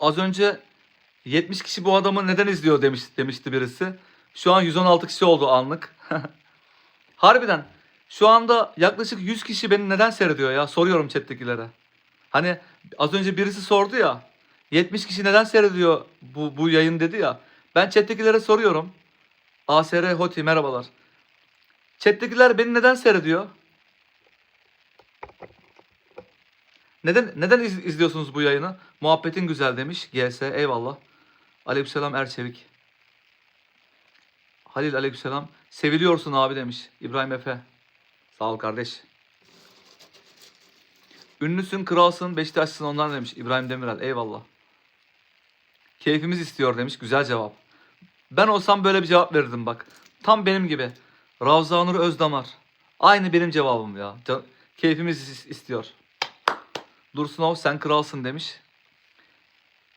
Az önce 70 kişi bu adamı neden izliyor demiş demişti birisi. Şu an 116 kişi oldu anlık. Harbiden şu anda yaklaşık 100 kişi beni neden seyrediyor ya? Soruyorum chat'tekilere. Hani az önce birisi sordu ya. 70 kişi neden seyrediyor bu, bu yayın dedi ya. Ben chat'tekilere soruyorum. ASR Hoti merhabalar. Chat'tekiler beni neden seyrediyor? Neden neden iz- izliyorsunuz bu yayını? Muhabbetin güzel demiş. GS eyvallah. Aleykümselam Erçevik. Halil aleykümselam. Seviliyorsun abi demiş. İbrahim Efe. Sağ ol kardeş. Ünlüsün, kralsın, Beşiktaşlısın ondan demiş. İbrahim Demirel. Eyvallah. Keyfimiz istiyor demiş. Güzel cevap. Ben olsam böyle bir cevap verirdim bak. Tam benim gibi. Ravzanur Özdamar. Aynı benim cevabım ya. Keyfimiz is- istiyor. Dursunov sen kralsın demiş.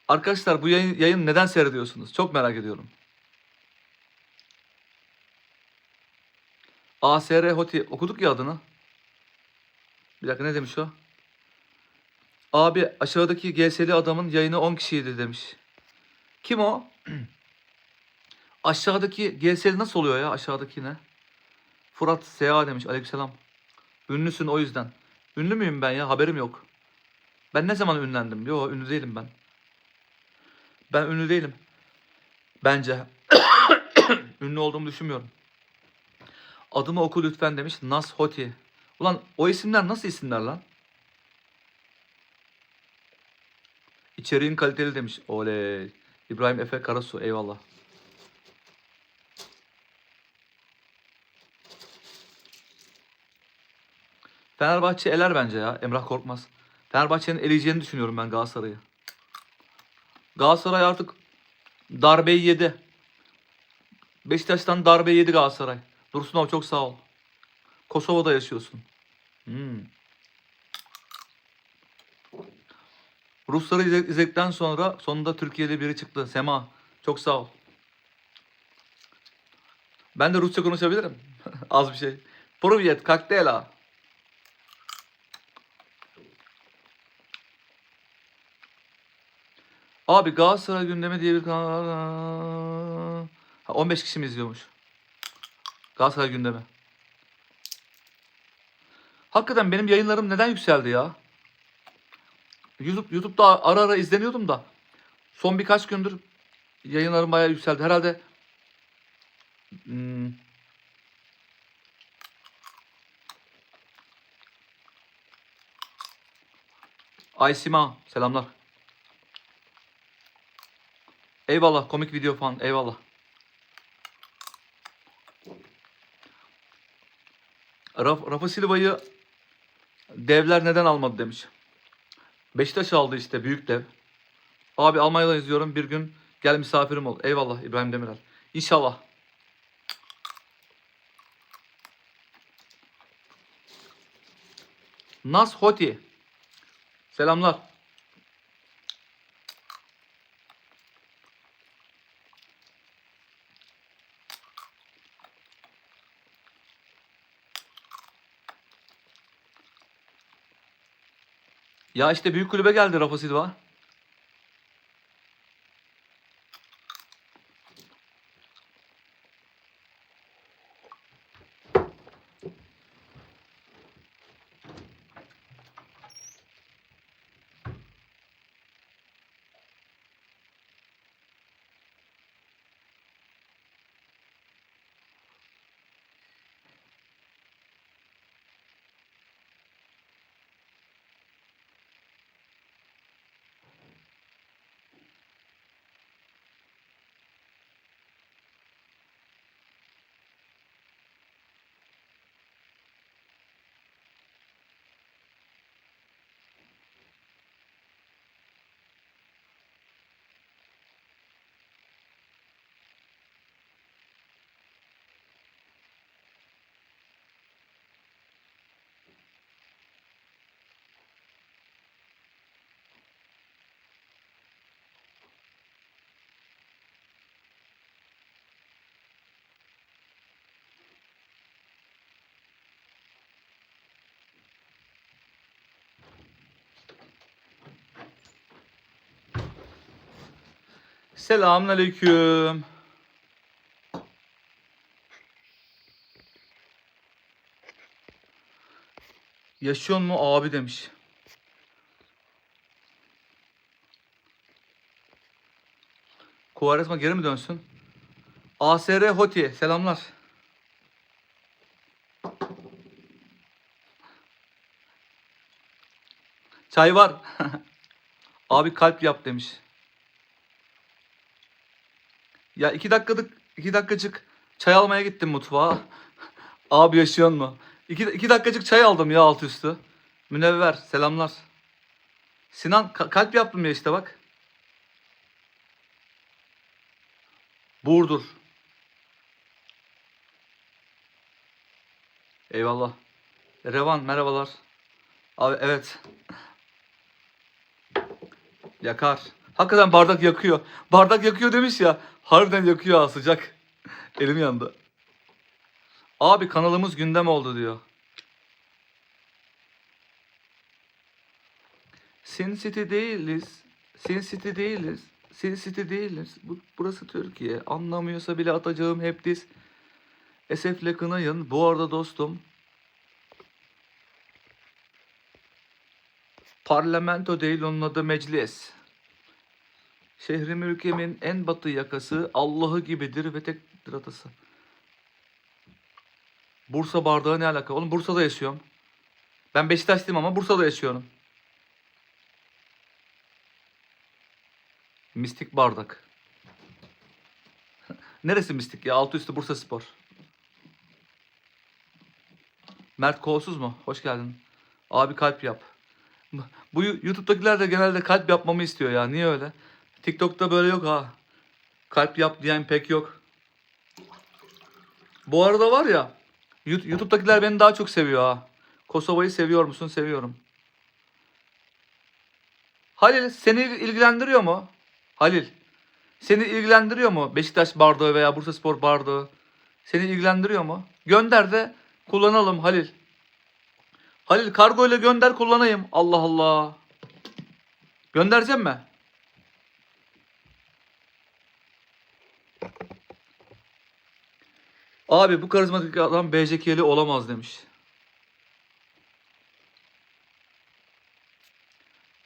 Arkadaşlar bu yayın, yayın neden seyrediyorsunuz? Çok merak ediyorum. ASR Hoti okuduk ya adını. Bir dakika ne demiş o? Abi aşağıdaki GS'li adamın yayını 10 kişiydi demiş. Kim o? Aşağıdaki GS'li nasıl oluyor ya? Aşağıdaki ne? Fırat SA demiş. Aleykümselam. Ünlüsün o yüzden. Ünlü müyüm ben ya? Haberim yok. Ben ne zaman ünlendim? Yo ünlü değilim ben. Ben ünlü değilim. Bence. ünlü olduğumu düşünmüyorum. Adımı oku lütfen demiş. Nas Hoti. Ulan o isimler nasıl isimler lan? İçeriğin kaliteli demiş. Oley. İbrahim Efe Karasu. Eyvallah. Fenerbahçe eler bence ya. Emrah Korkmaz. Fenerbahçe'nin eleyeceğini düşünüyorum ben Galatasaray'ı. Galatasaray artık darbeyi yedi. Beşiktaş'tan darbeyi yedi Galatasaray. Dursun abi çok sağ ol. Kosova'da yaşıyorsun. Hmm. Rusları izledikten sonra sonunda Türkiye'de biri çıktı. Sema çok sağ ol. Ben de Rusça konuşabilirim. Az bir şey. Proviyet, kaktela. Abi Galatasaray gündemi diye bir kanal var. Ha, 15 kişi mi izliyormuş? Galatasaray gündemi. Hakikaten benim yayınlarım neden yükseldi ya? YouTube YouTube'da ara ara izleniyordum da son birkaç gündür yayınlarım bayağı yükseldi. Herhalde hmm, Aysima selamlar. Eyvallah komik video falan eyvallah. Raf, Rafa Silva'yı devler neden almadı demiş. Beşiktaş aldı işte büyük dev. Abi Almanya'dan izliyorum bir gün gel misafirim ol. Eyvallah İbrahim Demirel. İnşallah. Nas Hoti. Selamlar. Ya işte büyük kulübe geldi Rafa Silva. Selamünaleyküm. Yaşıyor mu abi demiş. Kuvaresma geri mi dönsün? ASR Hoti selamlar. Çay var. Abi kalp yap demiş. Ya iki dakikalık iki dakikacık çay almaya gittim mutfağa. Abi yaşıyor mu? İki, iki dakikacık çay aldım ya altı üstü. Münevver selamlar. Sinan ka- kalp yaptım ya işte bak. Burdur. Eyvallah. Revan merhabalar. Abi evet. Yakar. Hakikaten bardak yakıyor. Bardak yakıyor demiş ya. Harbiden yakıyor ha sıcak. Elim yandı. Abi kanalımız gündem oldu diyor. Sin City değiliz. Sin City değiliz. Sin City değiliz. Bu, burası Türkiye. Anlamıyorsa bile atacağım hep diz. Esefle kınayın. Bu arada dostum. Parlamento değil onun adı meclis. Şehrim ülkemin en batı yakası Allah'ı gibidir ve tektir atası. Bursa bardağı ne alaka? Oğlum Bursa'da yaşıyorum. Ben Beşiktaşlıyım ama Bursa'da yaşıyorum. Mistik bardak. Neresi mistik ya? Altı üstü Bursa Spor. Mert Kolsuz mu? Hoş geldin. Abi kalp yap. Bu YouTube'dakiler de genelde kalp yapmamı istiyor ya. Niye öyle? TikTok'ta böyle yok ha. Kalp yap diyen pek yok. Bu arada var ya YouTube'dakiler beni daha çok seviyor ha. Kosova'yı seviyor musun? Seviyorum. Halil seni ilgilendiriyor mu? Halil. Seni ilgilendiriyor mu Beşiktaş bardağı veya Bursaspor bardağı? Seni ilgilendiriyor mu? Gönder de kullanalım Halil. Halil kargo ile gönder kullanayım. Allah Allah. Göndereceğim mi? Abi bu karizmatik adam BJK'li olamaz demiş.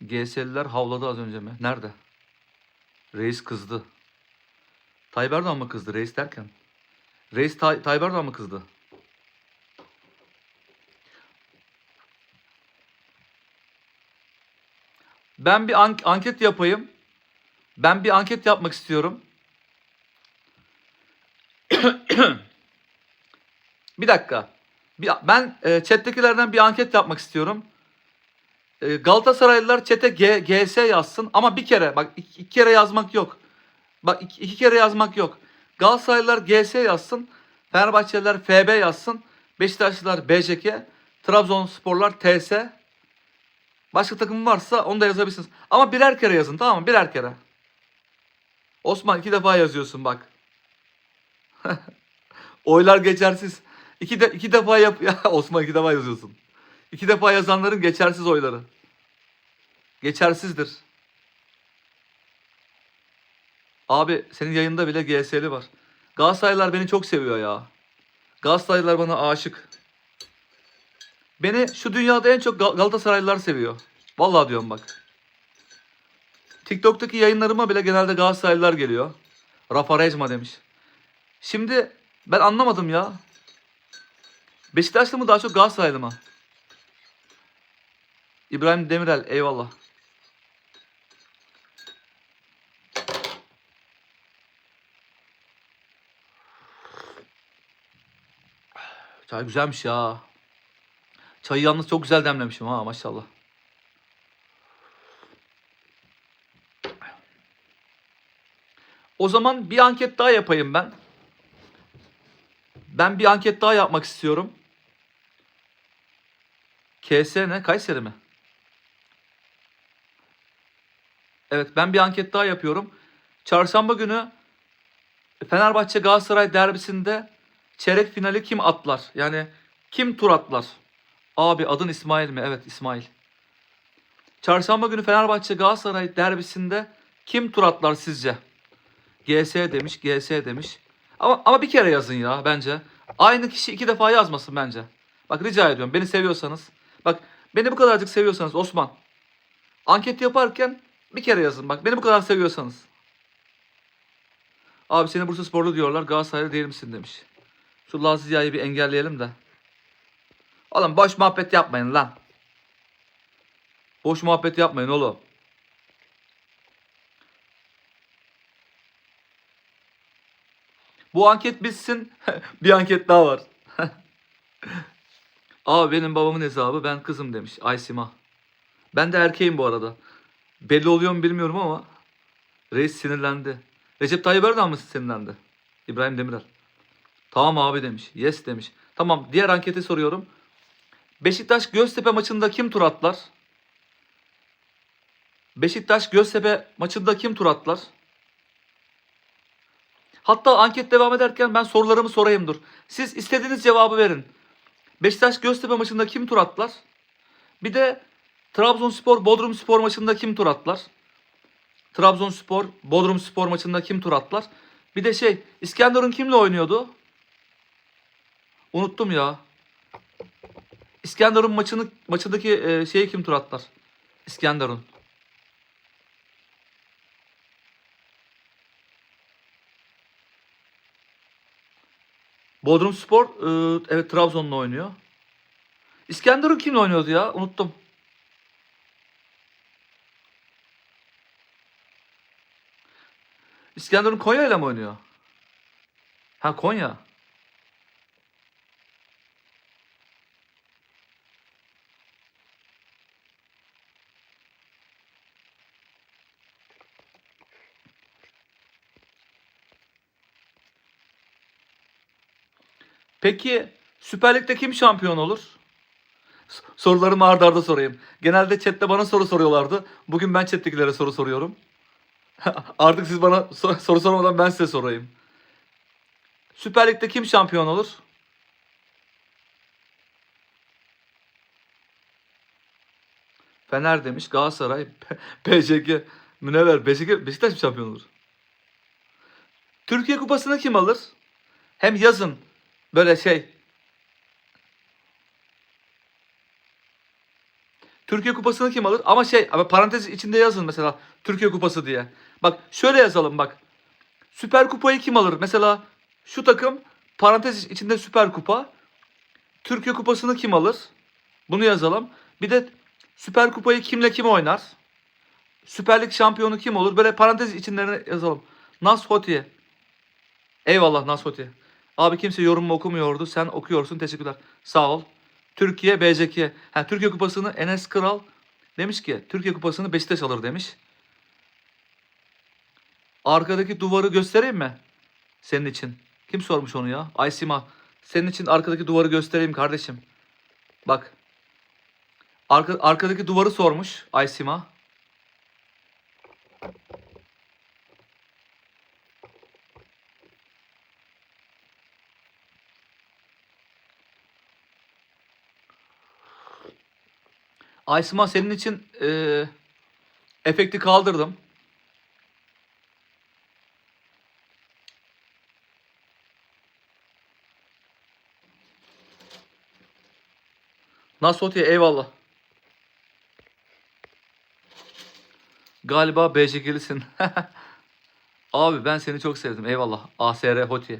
GS'liler havladı az önce mi? Nerede? Reis kızdı. Tayyip Erdoğan mı kızdı reis derken? Reis Tay Tayyip Erdoğan mı kızdı? Ben bir an- anket yapayım. Ben bir anket yapmak istiyorum. bir dakika. Bir, ben e, chat'tekilerden bir anket yapmak istiyorum. E, Galatasaraylılar chat'e G, GS yazsın ama bir kere bak iki, iki kere yazmak yok. Bak iki, iki kere yazmak yok. Galatasaraylılar GS yazsın. Fenerbahçeliler FB yazsın. Beşiktaşlılar BJK. Trabzonsporlar TS. Başka takım varsa onu da yazabilirsiniz. Ama birer kere yazın tamam mı? Birer kere. Osman iki defa yazıyorsun bak. Oylar geçersiz. İki, de, iki defa yap. Ya Osman iki defa yazıyorsun. İki defa yazanların geçersiz oyları. Geçersizdir. Abi senin yayında bile GS'li var. Galatasaraylılar beni çok seviyor ya. Galatasaraylılar bana aşık. Beni şu dünyada en çok Gal- Galatasaraylılar seviyor. Vallahi diyorum bak. TikTok'taki yayınlarıma bile genelde Galatasaraylılar geliyor. Rafa Rejma demiş. Şimdi ben anlamadım ya. Beşiktaşlı mı daha çok Galatasaraylı mı? İbrahim Demirel eyvallah. Çay güzelmiş ya. Çayı yalnız çok güzel demlemişim ha maşallah. O zaman bir anket daha yapayım ben. Ben bir anket daha yapmak istiyorum. KS ne? Kayseri mi? Evet ben bir anket daha yapıyorum. Çarşamba günü Fenerbahçe Galatasaray derbisinde çeyrek finali kim atlar? Yani kim tur atlar? Abi adın İsmail mi? Evet İsmail. Çarşamba günü Fenerbahçe Galatasaray derbisinde kim tur atlar sizce? GS demiş, GS demiş. Ama ama bir kere yazın ya bence. Aynı kişi iki defa yazmasın bence. Bak rica ediyorum beni seviyorsanız. Bak beni bu kadarcık seviyorsanız Osman. Anket yaparken bir kere yazın. Bak beni bu kadar seviyorsanız. Abi seni Bursa Sporlu diyorlar. Galatasaraylı değil misin demiş. Şu Lazia'yı bir engelleyelim de. Oğlum boş muhabbet yapmayın lan. Boş muhabbet yapmayın oğlum. Bu anket bitsin. bir anket daha var. Abi benim babamın hesabı ben kızım demiş Aysima. Ben de erkeğim bu arada. Belli oluyor mu bilmiyorum ama reis sinirlendi. Recep Tayyip Erdoğan mı sinirlendi? İbrahim Demirel. Tamam abi demiş. Yes demiş. Tamam diğer anketi soruyorum. Beşiktaş Göztepe maçında kim tur atlar? Beşiktaş Göztepe maçında kim tur atlar? Hatta anket devam ederken ben sorularımı sorayım dur. Siz istediğiniz cevabı verin. Beşiktaş Göztepe maçında kim tur atlar? Bir de Trabzonspor Bodrum Spor maçında kim tur atlar? Trabzonspor Bodrum Spor maçında kim tur atlar? Bir de şey İskenderun kimle oynuyordu? Unuttum ya. İskenderun maçını maçındaki e, şeyi kim tur atlar? İskenderun. Bodrum Spor e, evet Trabzon'la oynuyor. İskenderun kimle oynuyordu ya? Unuttum. İskenderun Konya ile mi oynuyor? Ha Konya. Peki Süper Lig'de kim şampiyon olur? Sorularımı arda arda sorayım. Genelde chatte bana soru soruyorlardı. Bugün ben chat'tekilere soru soruyorum. Artık siz bana so- soru sormadan ben size sorayım. Süper Lig'de kim şampiyon olur? Fener demiş, Galatasaray, PSG, Münevver, Beşiktaş, Beşiktaş mı şampiyon olur? Türkiye Kupası'nı kim alır? Hem yazın böyle şey. Türkiye Kupası'nı kim alır? Ama şey, ama parantez içinde yazın mesela Türkiye Kupası diye. Bak şöyle yazalım bak. Süper Kupayı kim alır? Mesela şu takım parantez içinde Süper Kupa. Türkiye Kupası'nı kim alır? Bunu yazalım. Bir de Süper Kupayı kimle kim oynar? Süper Lig şampiyonu kim olur? Böyle parantez içinde yazalım. Nas Hotiye. Eyvallah Nas Hotiye. Abi kimse yorumumu okumuyordu. Sen okuyorsun. Teşekkürler. Sağ ol. Türkiye BCK. Ha, Türkiye Kupası'nı Enes Kral demiş ki Türkiye Kupası'nı Beşiktaş alır demiş. Arkadaki duvarı göstereyim mi? Senin için. Kim sormuş onu ya? Aysima. Senin için arkadaki duvarı göstereyim kardeşim. Bak. Arka, arkadaki duvarı sormuş Aysima. Aysima senin için eee, efekti kaldırdım. Nasıl Hotiye eyvallah. Galiba BCK'lisin. Abi ben seni çok sevdim. Eyvallah. ASR Hotiye.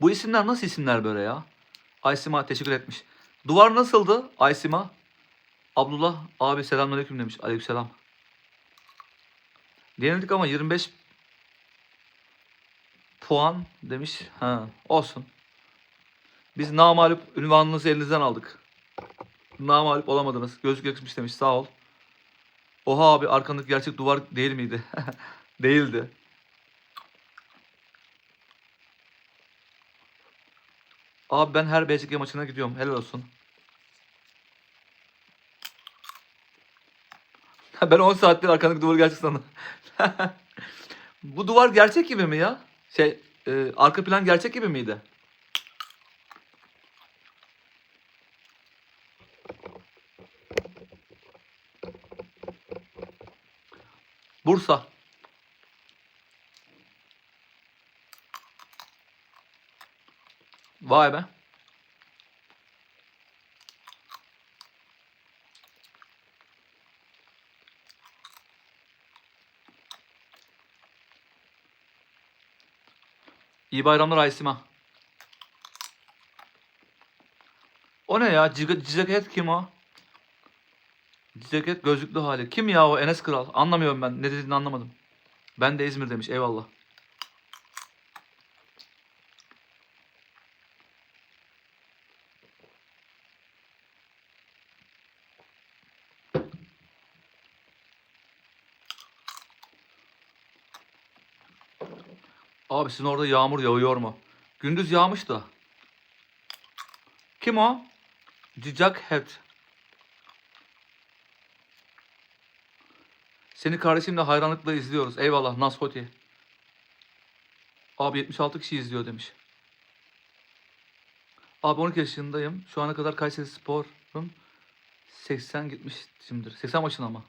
Bu isimler nasıl isimler böyle ya? Aysima teşekkür etmiş. Duvar nasıldı Aysima? Abdullah abi selamünaleyküm demiş. Aleykümselam. Yenildik ama 25 puan demiş. Ha, olsun. Biz namalup ünvanınızı elinizden aldık. Namalup olamadınız. Gözlük yakışmış demiş. Sağ ol. Oha abi arkandaki gerçek duvar değil miydi? Değildi. Abi ben her BCK maçına gidiyorum. Helal olsun. ben 10 saattir arkandaki duvarı gerçek sandım. Bu duvar gerçek gibi mi ya? Şey e, arka plan gerçek gibi miydi? Bursa. Vay be. İyi bayramlar Aysima. O ne ya? Ciceket kim o? Ciceket gözlüklü hali. Kim ya o Enes Kral? Anlamıyorum ben. Ne dediğini anlamadım. Ben de İzmir demiş. Eyvallah. Abi sizin orada yağmur yağıyor mu? Gündüz yağmış da. Kim o? Cicak Head. Seni kardeşimle hayranlıkla izliyoruz. Eyvallah Naskoti. Abi 76 kişi izliyor demiş. Abi 12 yaşındayım. Şu ana kadar Kayseri Spor'un 80 gitmişimdir. 80 maçına ama.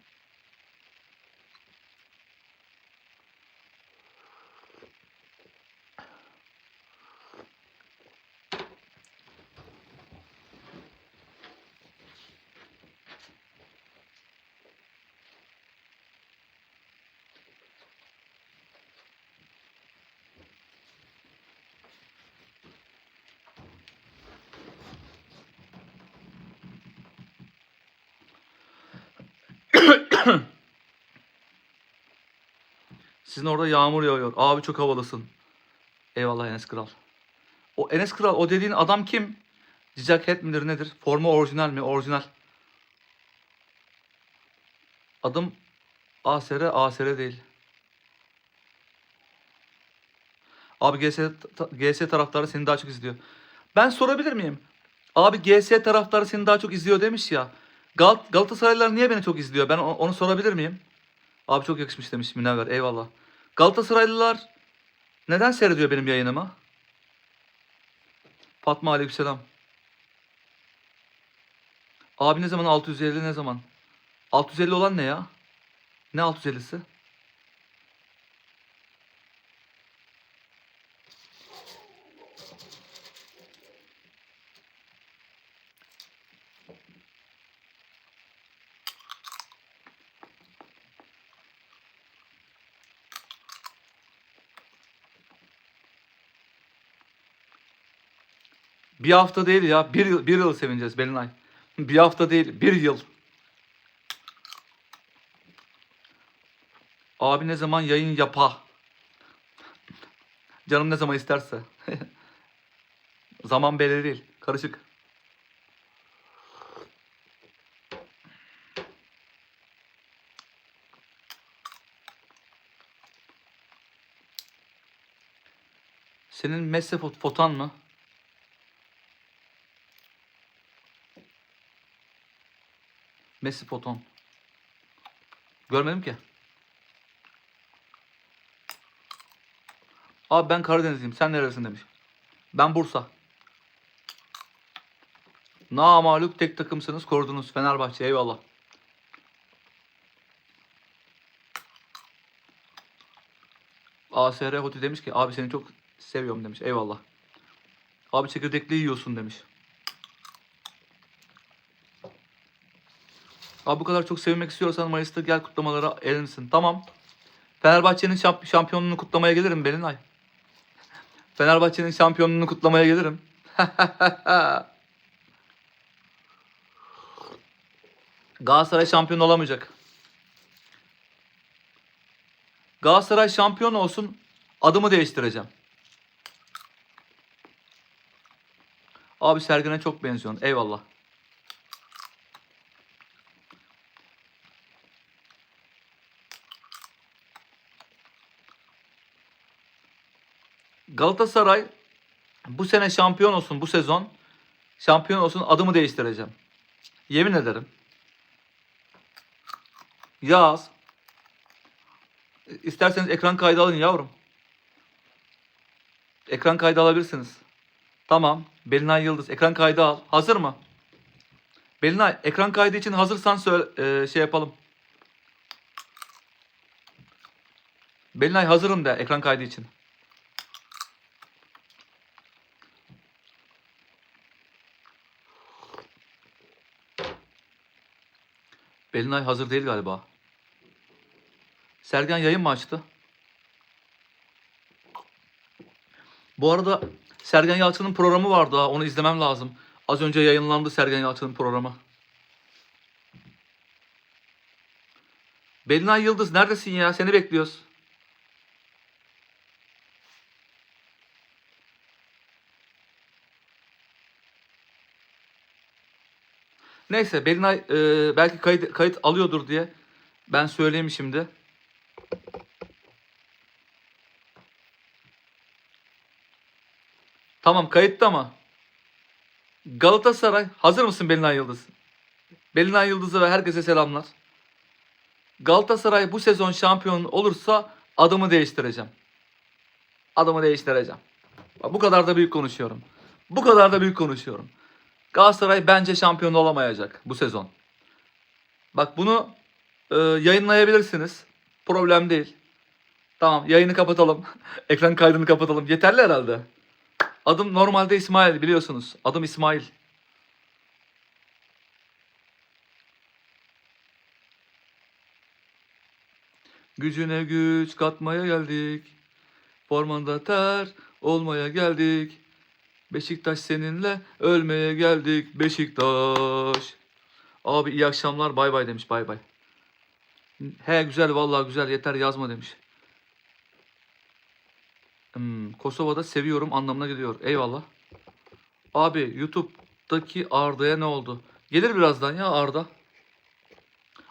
Sizin orada yağmur yağıyor. Abi çok havalısın. Eyvallah Enes Kral. O Enes Kral o dediğin adam kim? Cicak Head midir nedir? Formu orijinal mi? Orijinal. Adım ASR, ASR değil. Abi GS, GS taraftarı seni daha çok izliyor. Ben sorabilir miyim? Abi GS taraftarı seni daha çok izliyor demiş ya. Gal Galatasaraylılar niye beni çok izliyor? Ben onu sorabilir miyim? Abi çok yakışmış demiş Münevver. Eyvallah. Galatasaraylılar neden seyrediyor benim yayınımı? Fatma Aleykümselam. Abi ne zaman 650 ne zaman? 650 olan ne ya? Ne 650'si? Bir hafta değil ya. Bir yıl, bir yıl sevineceğiz Belinay. Bir hafta değil. Bir yıl. Abi ne zaman yayın yapa? Canım ne zaman isterse. zaman belirli değil. Karışık. Senin Messi fot- fotan mı? Messi foton. Görmedim ki. Abi ben Karadenizliyim. Sen neresin demiş. Ben Bursa. Namaluk tek takımsınız korudunuz Fenerbahçe eyvallah. ASR Hoti demiş ki abi seni çok seviyorum demiş eyvallah. Abi çekirdekli yiyorsun demiş. Abi bu kadar çok sevinmek istiyorsan Mayıs'ta gel kutlamalara el misin? Tamam. Fenerbahçe'nin şamp- şampiyonluğunu kutlamaya gelirim Belinay. Fenerbahçe'nin şampiyonluğunu kutlamaya gelirim. Galatasaray şampiyon olamayacak. Galatasaray şampiyon olsun adımı değiştireceğim. Abi Sergen'e çok benziyorsun. Eyvallah. Galatasaray bu sene şampiyon olsun bu sezon. Şampiyon olsun adımı değiştireceğim. Yemin ederim. Yaz. İsterseniz ekran kaydı alın yavrum. Ekran kaydı alabilirsiniz. Tamam. Belinay Yıldız ekran kaydı al. Hazır mı? Belinay ekran kaydı için hazırsan söyle, e, şey yapalım. Belinay hazırım de ekran kaydı için. Belinay hazır değil galiba. Sergen yayın mı açtı? Bu arada Sergen Yalçın'ın programı vardı ha. Onu izlemem lazım. Az önce yayınlandı Sergen Yalçın'ın programı. Belinay Yıldız neredesin ya? Seni bekliyoruz. Neyse Belinay e, belki kayıt, kayıt alıyordur diye ben söyleyeyim şimdi. Tamam kayıtta mı? Galatasaray hazır mısın Belinay Yıldız? Belinay Yıldız'a ve herkese selamlar. Galatasaray bu sezon şampiyon olursa adımı değiştireceğim. Adımı değiştireceğim. Bu kadar da büyük konuşuyorum. Bu kadar da büyük konuşuyorum. Galatasaray bence şampiyon olamayacak bu sezon. Bak bunu e, yayınlayabilirsiniz. Problem değil. Tamam yayını kapatalım. Ekran kaydını kapatalım. Yeterli herhalde. Adım normalde İsmail biliyorsunuz. Adım İsmail. Gücüne güç katmaya geldik. Formanda ter olmaya geldik. Beşiktaş seninle ölmeye geldik Beşiktaş. Abi iyi akşamlar bay bay demiş bay bay. He güzel vallahi güzel yeter yazma demiş. Hmm, Kosova'da seviyorum anlamına geliyor. Eyvallah. Abi YouTube'daki Arda'ya ne oldu? Gelir birazdan ya Arda.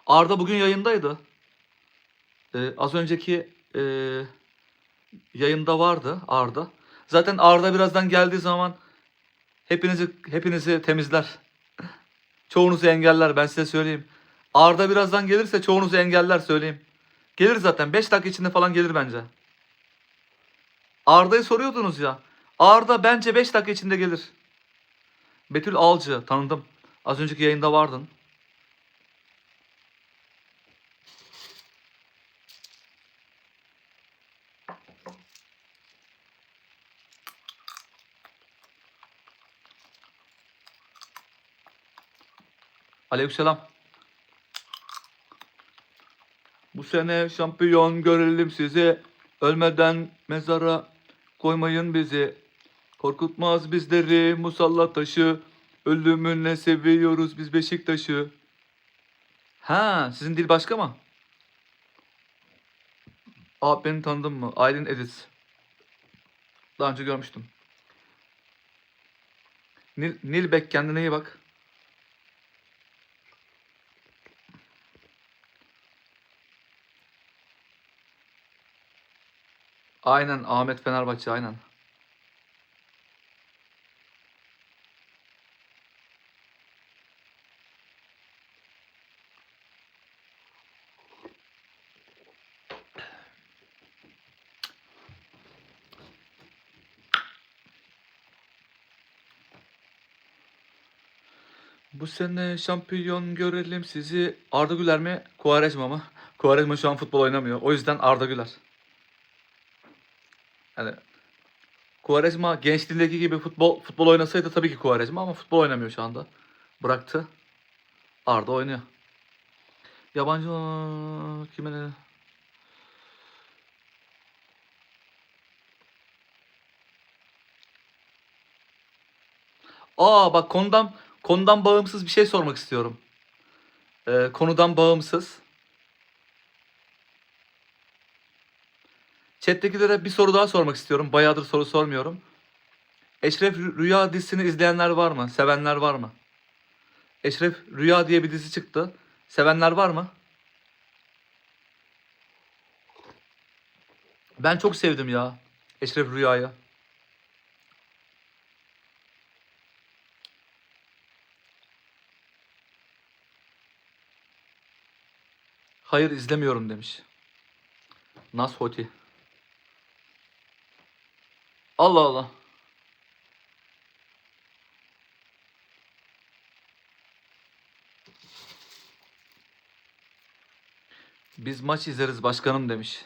Arda bugün yayındaydı. Ee, az önceki e, yayında vardı Arda. Zaten Arda birazdan geldiği zaman hepinizi hepinizi temizler. Çoğunuzu engeller ben size söyleyeyim. Arda birazdan gelirse çoğunuzu engeller söyleyeyim. Gelir zaten 5 dakika içinde falan gelir bence. Arda'yı soruyordunuz ya. Arda bence 5 dakika içinde gelir. Betül Alcı tanıdım. Az önceki yayında vardın. Aleykümselam. Bu sene şampiyon görelim sizi. Ölmeden mezara koymayın bizi. Korkutmaz bizleri musallat taşı. Ölümüne seviyoruz biz Beşiktaş'ı. Ha, sizin dil başka mı? Aa beni tanıdın mı? Aylin Edis. Daha önce görmüştüm. Nil, Nilbek kendine iyi bak. Aynen Ahmet Fenerbahçe aynen. Bu sene şampiyon görelim sizi. Arda Güler mi? Quaresma mı? Quaresma şu an futbol oynamıyor. O yüzden Arda Güler. Yani Quaresma gençliğindeki gibi futbol futbol oynasaydı tabii ki Quaresma ama futbol oynamıyor şu anda. Bıraktı. Arda oynuyor. Yabancı kime ne? Aa bak konudan konudan bağımsız bir şey sormak istiyorum. Ee, konudan bağımsız. Chat'tekilere bir soru daha sormak istiyorum. Bayağıdır soru sormuyorum. Eşref Rüya dizisini izleyenler var mı? Sevenler var mı? Eşref Rüya diye bir dizi çıktı. Sevenler var mı? Ben çok sevdim ya. Eşref Rüya'yı. Hayır izlemiyorum demiş. Nas Hoti. Allah Allah. Biz maç izleriz başkanım demiş.